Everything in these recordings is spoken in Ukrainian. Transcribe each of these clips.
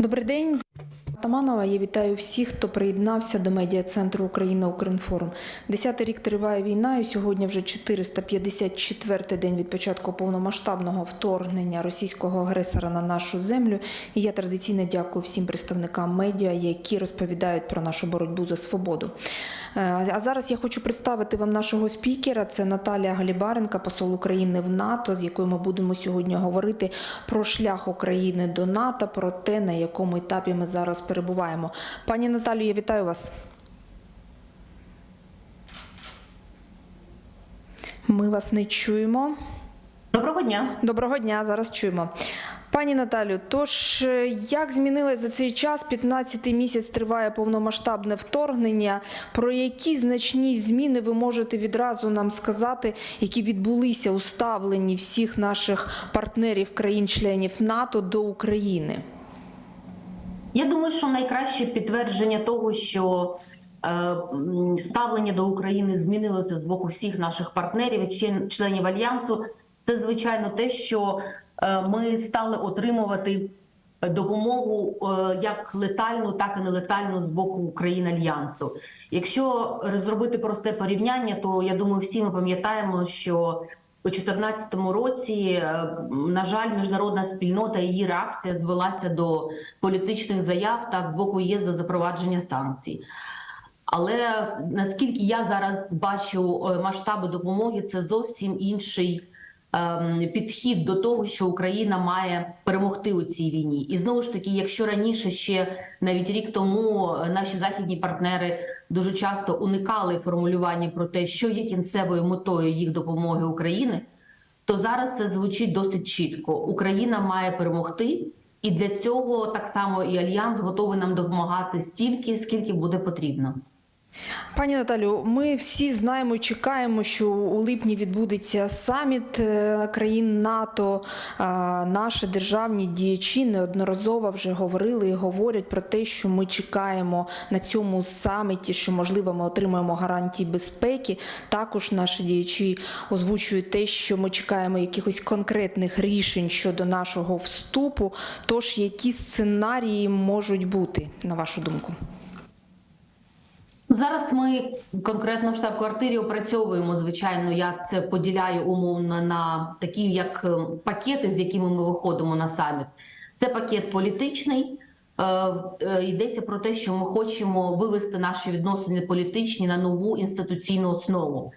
Добрий день. Таманова, я вітаю всіх, хто приєднався до медіа центру Україна Укрінформ. Десятий рік триває війна, і сьогодні вже 454-й день від початку повномасштабного вторгнення російського агресора на нашу землю. І я традиційно дякую всім представникам медіа, які розповідають про нашу боротьбу за свободу. Е, А зараз я хочу представити вам нашого спікера. Це Наталія Галібаренка, посол України в НАТО, з якою ми будемо сьогодні говорити про шлях України до НАТО, про те, на якому етапі ми зараз перебуваємо. Пані Наталію, я вітаю вас. Ми вас не чуємо. Доброго дня. Доброго дня, зараз чуємо. Пані Наталю, тож е, як змінилось за цей час? 15-й місяць триває повномасштабне вторгнення. Про які значні зміни ви можете відразу нам сказати, які відбулися у ставленні всіх наших партнерів країн-членів НАТО до України? Я думаю, що найкраще підтвердження того, що е, ставлення до України змінилося з боку всіх наших партнерів і член- членів альянсу. Це звичайно те, що е, ми стали отримувати допомогу е, як летальну, так і нелетальну з боку країн альянсу. Якщо зробити просте порівняння, то я думаю, всі ми пам'ятаємо, що у 2014 році, е, на жаль, міжнародна спільнота її реакція звелася до політичних заяв та з боку ЄС за запровадження санкцій. Але наскільки я зараз бачу е, масштаби допомоги, це зовсім інший підхід до того, що Україна має перемогти у цій війні. І знову ж таки, якщо раніше ще навіть рік тому е, наші західні партнери дуже часто уникали формулювання про те, що є кінцевою метою їх допомоги Україні, то зараз це звучить досить чітко. Україна має перемогти, і для цього так само і альянс готовий нам допомагати стільки, скільки буде потрібно. Пані Наталю, ми всі знаємо чекаємо, що у липні відбудеться саміт е, країн НАТО. Наші державні діячі неодноразово вже говорили і говорять про те, що ми чекаємо на цьому саміті, що можливо ми отримаємо гарантії безпеки. Також наші діячі озвучують те, що ми чекаємо якихось конкретних рішень щодо нашого вступу. Тож які сценарії можуть бути, на вашу думку? Зараз ми конкретно в штаб-квартирі опрацьовуємо. Звичайно, я це поділяю умовно на такі як е, пакети, з якими ми виходимо на саміт. Це пакет політичний. Е, е, Йдеться про те, що ми хочемо вивести наші відносини політичні на нову інституційну основу.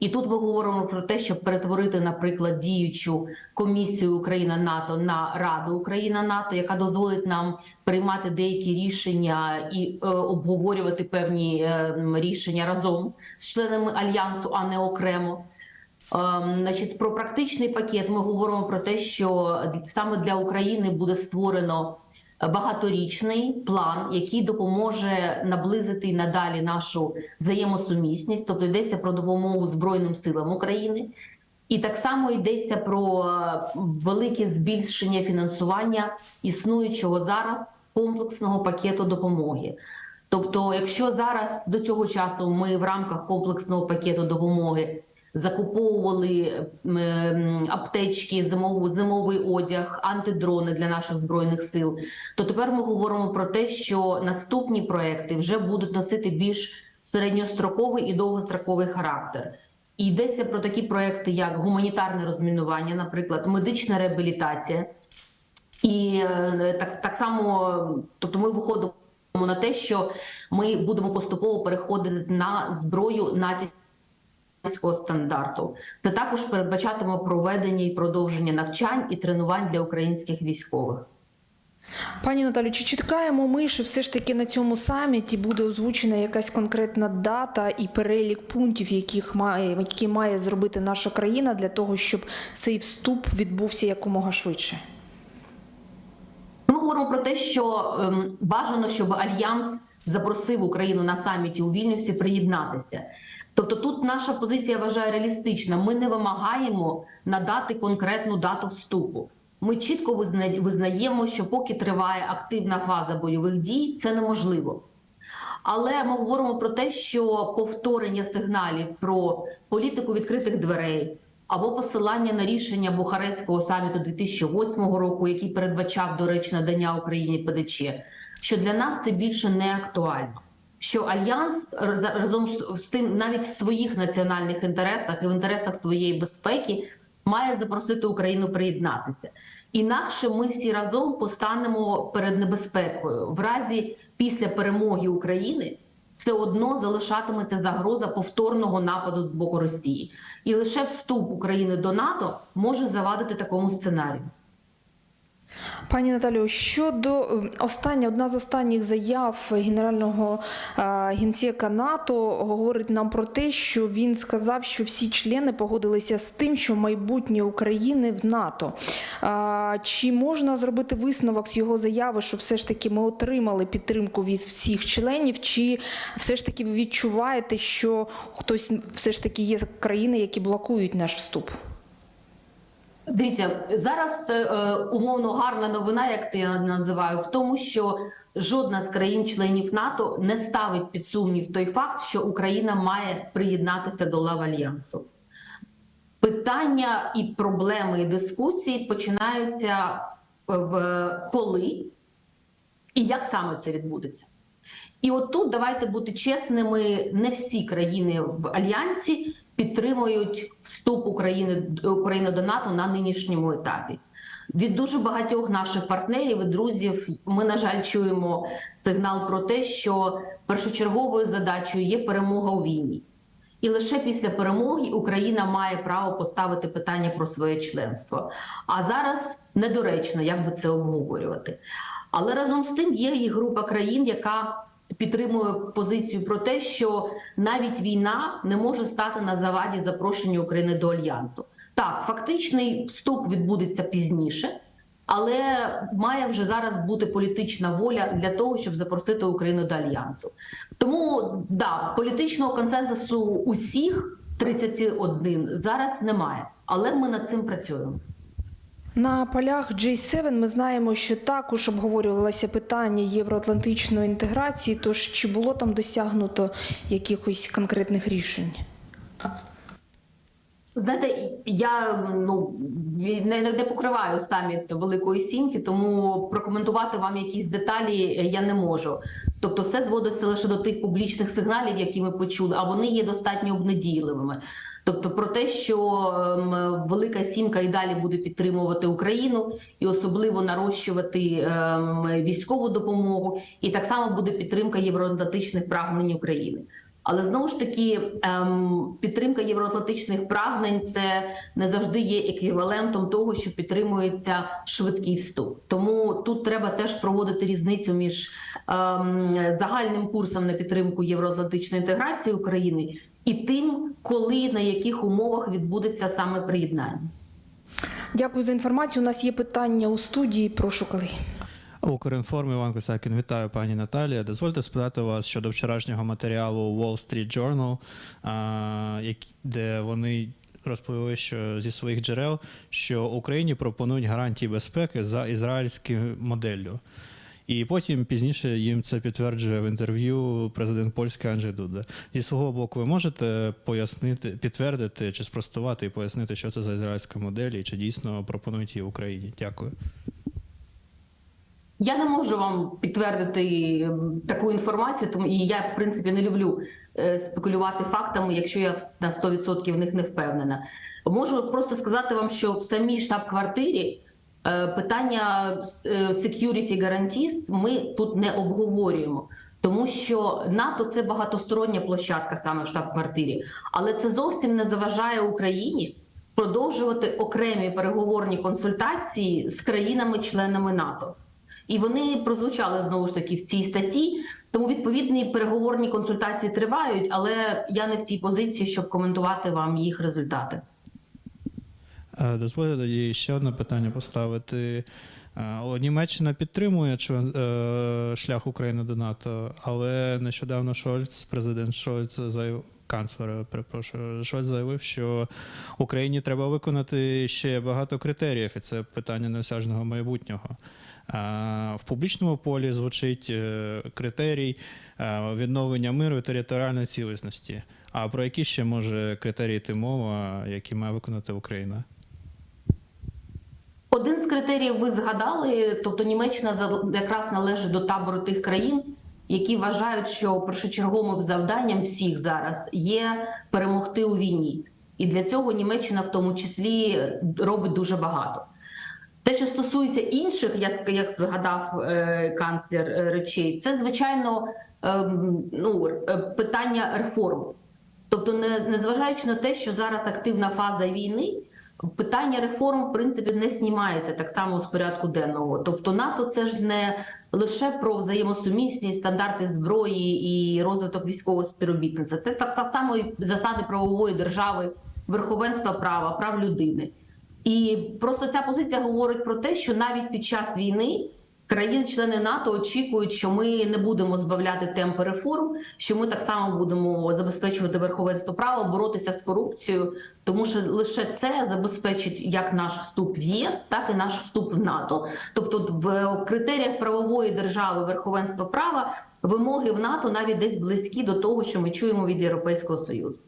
І тут ми говоримо про те, щоб перетворити, наприклад, діючу комісію Україна НАТО на Раду Україна НАТО, яка дозволить нам приймати деякі рішення і е, обговорювати певні е, рішення разом з членами альянсу, а не окремо. Ем, Значить, про практичний пакет ми говоримо про те, що саме для України буде створено багаторічний план, який допоможе наблизити надалі нашу взаємосумісність, тобто йдеться про допомогу Збройним силам України, і так само йдеться про е, велике збільшення фінансування існуючого зараз комплексного пакету допомоги. Тобто, якщо зараз до цього часу ми в рамках комплексного пакету допомоги закуповували м, аптечки, зимовий, одяг, антидрони для наших збройних сил, то тепер ми говоримо про те, що наступні проекти вже будуть носити більш середньостроковий і довгостроковий характер. І йдеться про такі проекти, як гуманітарне розмінування, наприклад, медична реабілітація. І е, так, так само, тобто ми виходимо на те, що ми будемо поступово переходити на зброю натівського стандарту. Це також передбачатиме проведення і продовження навчань і тренувань для українських військових. Пані Наталю, чи чекаємо ми, що все ж таки на цьому саміті буде озвучена якась конкретна дата і перелік пунктів, яких має, які має зробити наша країна для того, щоб цей вступ відбувся якомога швидше? Ми говоримо про те, що ем, бажано, щоб альянс запросив Україну на саміті у Вільнюсі приєднатися. Тобто, тут наша позиція я вважаю реалістична. Ми не вимагаємо надати конкретну дату вступу. Ми чітко визна- визнаємо, що поки триває активна фаза бойових дій, це неможливо. Але ми говоримо про те, що повторення сигналів про політику відкритих дверей, або посилання на рішення Бухарестського саміту 2008 року, який передбачав, до речі, надання Україні ПДЧ, що для нас це більше не актуально. Що альянс разом з- тим, навіть в своїх національних інтересах і в інтересах своєї безпеки, має запросити Україну приєднатися. Інакше ми всі разом постанемо перед небезпекою. В разі після перемоги України все одно залишатиметься загроза повторного нападу з боку Росії, і лише вступ України до НАТО може завадити такому сценарію. Пані Наталю, щодо е, остання, одна з останніх заяв генерального е, генсека НАТО говорить нам про те, що він сказав, що всі члени погодилися з тим, що майбутнє України в НАТО. Чи можна зробити висновок з його заяви, що все ж таки ми отримали підтримку від всіх членів, чи все ж таки ви відчуваєте, що хтось все ж таки є країни, які блокують наш вступ? Дивіться, зараз е, умовно гарна новина, як це я називаю, в тому, що жодна з країн-членів НАТО не ставить під сумнів той факт, що Україна має приєднатися до лав альянсу. Питання і проблеми і дискусії починаються в коли і як саме це відбудеться. І от тут давайте бути чесними: не всі країни в альянсі підтримують вступ України, України до НАТО на нинішньому етапі. Від дуже багатьох наших партнерів і друзів ми, на жаль, чуємо сигнал про те, що першочерговою задачею є перемога у війні. І лише після перемоги Україна має право поставити питання про своє членство. А зараз недоречно, як би це обговорювати. Але разом з тим є і група країн, яка підтримує позицію про те, що навіть війна не може стати на заваді запрошення України до альянсу. Так, фактичний вступ відбудеться пізніше, але має вже зараз бути політична воля для того, щоб запросити Україну до альянсу. Тому да, політичного консенсусу усіх 31 зараз немає, але ми над цим працюємо. На полях G7 ми знаємо, що також обговорювалося питання євроатлантичної інтеграції. Тож чи було там досягнуто якихось конкретних рішень? Знаєте, я ну не, не покриваю саміт Великої Сімки, тому прокоментувати вам якісь деталі я не можу. Тобто, все зводиться лише до тих публічних сигналів, які ми почули, а вони є достатньо обнадійливими. Тобто про те, що ем, Велика Сімка і далі буде підтримувати Україну і особливо нарощувати ем, військову допомогу, і так само буде підтримка євроатлантичних прагнень України. Але знову ж таки, ем, підтримка євроатлантичних прагнень це не завжди є еквівалентом того, що підтримується швидкий вступ. Тому тут треба теж проводити різницю між ем, загальним курсом на підтримку євроатлантичної інтеграції України і тим, коли на яких умовах відбудеться саме приєднання. Дякую за інформацію. У нас є питання у студії. Прошу колеги. Укрінформ Іван Косакін, вітаю пані Наталія. Дозвольте спитати вас щодо вчорашнього матеріалу Wall Street Journal, де вони розповіли, що зі своїх джерел, що Україні пропонують гарантії безпеки за ізраїльською моделлю. І потім пізніше їм це підтверджує в інтерв'ю президент польський Анджей Дуда. Зі свого боку, ви можете пояснити, підтвердити чи спростувати і пояснити, що це за ізраїльська модель і чи дійсно пропонують її Україні? Дякую. Я не можу вам підтвердити таку інформацію, тому і я в принципі не люблю е, спекулювати фактами, якщо я на 100% в них не впевнена. Можу просто сказати вам, що в самій штаб-квартирі е, питання е, security guarantees ми тут не обговорюємо. Тому що НАТО це багатостороння площадка саме в штаб-квартирі, але це зовсім не заважає Україні продовжувати окремі переговорні консультації з країнами-членами НАТО. І вони прозвучали знову ж таки в цій статті. Тому відповідні переговорні консультації тривають, але я не в тій позиції, щоб коментувати вам їх результати. Дозвольте тоді ще одне питання поставити. Німеччина підтримує е, шлях України до НАТО, але нещодавно Шольц, президент Шольц заявив. Канцлер, перепрошую, Шольц заявив, що Україні треба виконати ще багато критеріїв, і це питання неосяжного майбутнього. В публічному полі звучить е, критерій е, відновлення миру і територіальної цілісності. А про які ще може критерії йти мова, які має виконати Україна? Один з критеріїв ви згадали, тобто Німеччина якраз належить до табору тих країн, які вважають, що першочерговим завданням всіх зараз є перемогти у війні, і для цього Німеччина в тому числі робить дуже багато. Те, що стосується інших, як, як згадав е, канцлер е, речей, це звичайно ем, ну, е, питання реформ. Тобто, не, незважаючи на те, що зараз активна фаза війни, питання реформ в принципі не знімається так само з порядку денного. Тобто, НАТО це ж не лише про взаємосумісність, стандарти зброї і розвиток військового співробітництва. Це так само і засади правової держави, верховенства права, прав людини. І просто ця позиція говорить про те, що навіть під час війни країни-члени НАТО очікують, що ми не будемо збавляти темпи реформ, що ми так само будемо забезпечувати верховенство права, боротися з корупцією, тому що лише це забезпечить як наш вступ в ЄС, так і наш вступ в НАТО. Тобто, в критеріях правової держави верховенства права вимоги в НАТО навіть десь близькі до того, що ми чуємо від Європейського союзу.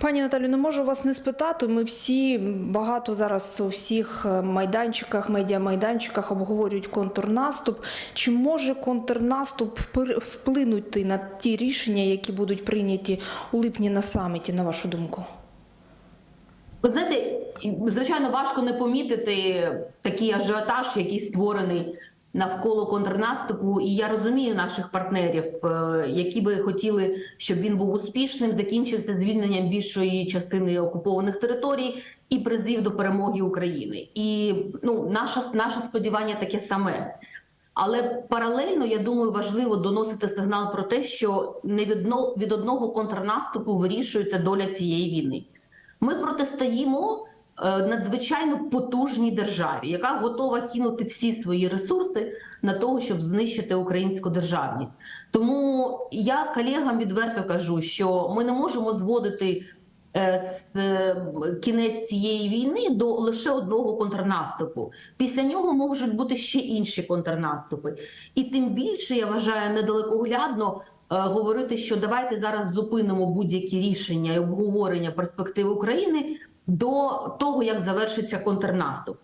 Пані Наталю, не можу вас не спитати. Ми всі багато зараз у всіх е, майданчиках, медіамайданчиках обговорюють контрнаступ. Чи може контрнаступ вплинути на ті рішення, які будуть прийняті у липні на саміті, на вашу думку? Ви знаєте, звичайно, важко не помітити такий ажіотаж, який створений навколо контрнаступу. І я розумію наших партнерів, е, які би хотіли, щоб він був успішним, закінчився звільненням більшої частини окупованих територій і призвів до перемоги України. І ну, наше, наше сподівання таке саме. Але паралельно я думаю, важливо доносити сигнал про те, що не від, від одного контрнаступу вирішується доля цієї війни. Ми протистоїмо надзвичайно потужній державі, яка готова кинути всі свої ресурси на того, щоб знищити українську державність. Тому я колегам відверто кажу, що ми не можемо зводити е, е, кінець цієї війни до лише одного контрнаступу. Після нього можуть бути ще інші контрнаступи. І тим більше я вважаю недалекоглядно е, говорити, що давайте зараз зупинимо будь-які рішення і обговорення перспектив України до того, як завершиться контрнаступ.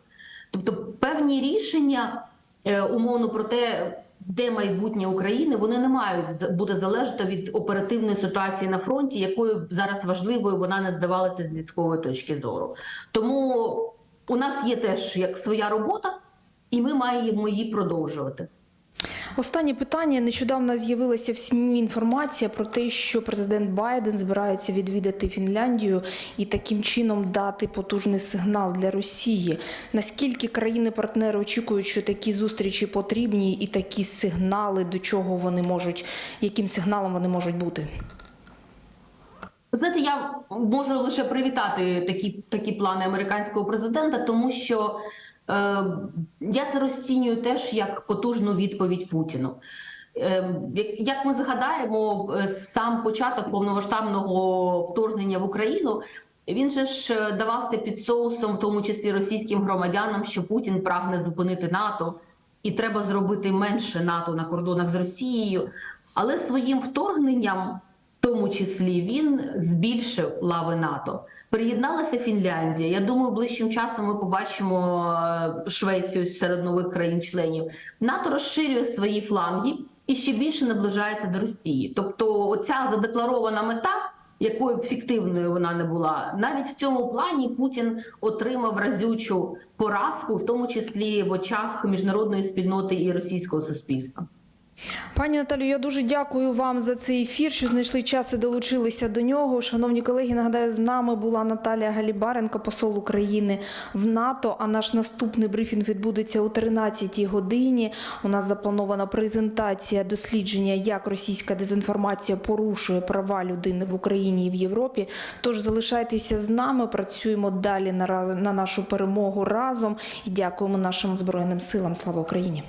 Тобто певні рішення е, умовно про те, де майбутнє України, вони не мають бути залежати від оперативної ситуації на фронті, якою зараз важливою вона не здавалася з військової точки зору. Тому у нас є теж як своя робота, і ми маємо її продовжувати. Останнє питання. Нещодавно з'явилася в СМІ інформація про те, що президент Байден збирається відвідати Фінляндію і таким чином дати потужний сигнал для Росії. Наскільки країни-партнери очікують, що такі зустрічі потрібні, і такі сигнали до чого вони можуть, яким сигналом вони можуть бути? Знаєте, я можу лише привітати такі, такі плани американського президента, тому що я це розцінюю теж як потужну відповідь Путіну. Е, як- ми згадаємо, е, сам початок повномасштабного вторгнення в Україну. Він же ж е, давався під соусом, в тому числі російським громадянам, що Путін прагне зупинити НАТО, і треба зробити менше НАТО на кордонах з Росією. Але своїм вторгненням тому числі він збільшив лави НАТО. Приєдналася Фінляндія. Я думаю, ближчим часом ми побачимо е, Швецію серед нових країн-членів. НАТО розширює свої фланги і ще більше наближається до Росії. Тобто, оця задекларована мета, якою б фіктивною вона не була, навіть в цьому плані Путін отримав разючу поразку, в тому числі в очах міжнародної спільноти і російського суспільства. Пані Наталю, я дуже дякую вам за цей ефір, що знайшли час і долучилися до нього. Шановні колеги, нагадаю, з нами була Наталія Галібаренко, посол України в НАТО. А наш наступний брифінг відбудеться о 13-й годині. У нас запланована презентація дослідження, як російська дезінформація порушує права людини в Україні і в Європі. Тож залишайтеся з нами, працюємо далі на нашу перемогу разом і дякуємо нашим збройним силам. Слава Україні!